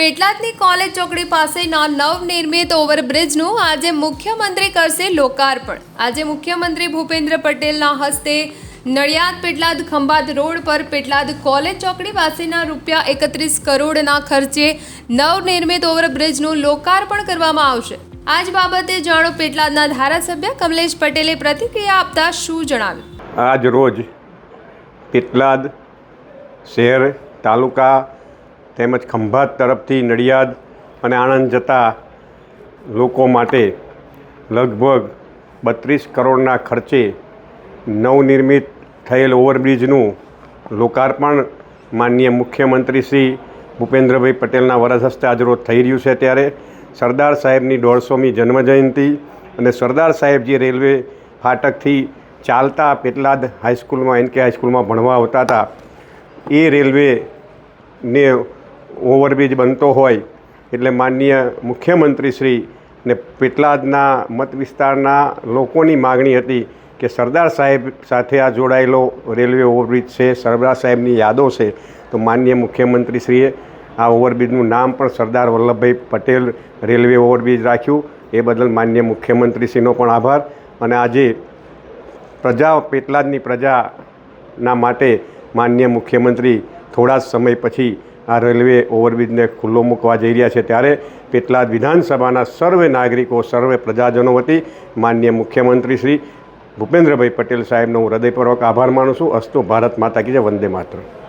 પેટલાદની college ચોકડી પાસેના નવનિર્મિત ઓવરબ્રિજનું આજે મુખ્યમંત્રી કરશે લોકાર્પણ. આજે મુખ્યમંત્રી ભૂપેન્દ્ર પટેલના હસ્તે નડિયાદ પેટલાદ ખંભાત રોડ પર પેટલાદ કોલેજ ચોકડી પાસેના રૂપિયા એકત્રીસ કરોડના ખર્ચે નવનિર્મિત ઓવરબ્રિજનું લોકાર્પણ કરવામાં આવશે. આજ બાબતે જાણો પેટલાદના ધારાસભ્ય કમલેશ પટેલે પ્રતિક્રિયા આપતા શું જણાવ્યું? આજ રોજ પેટલાદ શહેર તાલુકા તેમજ ખંભાત તરફથી નડિયાદ અને આણંદ જતા લોકો માટે લગભગ બત્રીસ કરોડના ખર્ચે નવનિર્મિત થયેલ ઓવરબ્રિજનું લોકાર્પણ માનનીય મુખ્યમંત્રી શ્રી ભૂપેન્દ્રભાઈ પટેલના વરસ હસ્તે આજરોજ થઈ રહ્યું છે. ત્યારે સરદાર સાહેબની દોઢસોમી જન્મજયંતિ અને સરદાર સાહેબ જે રેલવે ફાટકથી ચાલતા પેટલાદ હાઈસ્કૂલમાં, એન કે હાઈસ્કૂલમાં ભણવા આવતા હતા, એ રેલવેને ઓવરબ્રિજ બનતો હોય એટલે માનનીય મુખ્યમંત્રી શ્રી ને પેટલાદના મત વિસ્તારના લોકોની માગણી હતી કે સરદાર સાહેબ સાથે આ જોડાયેલો રેલવે ઓવરબ્રિજ છે, સરદાર સાહેબની યાદો છે, તો માનનીય મુખ્યમંત્રીશ્રીએ આ ઓવરબ્રિજનું નામ પણ સરદાર વલ્લભભાઈ પટેલ રેલવે ઓવરબ્રિજ રાખ્યું. એ બદલ માનનીય મુખ્યમંત્રીશ્રીનો પણ આભાર. અને આજે પ્રજા, પેટલાદની પ્રજાના માટે માનનીય મુખ્યમંત્રી થોડા સમય પછી આ રેલવે ઓવરબ્રિજને ખુલ્લો મૂકવા જઈ રહ્યા છે. ત્યારે પેટલાદ વિધાનસભાના સર્વે નાગરિકો, સર્વે પ્રજાજનો વતી માન્ય મુખ્યમંત્રી શ્રી ભૂપેન્દ્રભાઈ પટેલ સાહેબનો હું હૃદયપૂર્વક આભાર માનું છું. અસ્તુ ભારત માતા કી જય. વંદે માતરમ.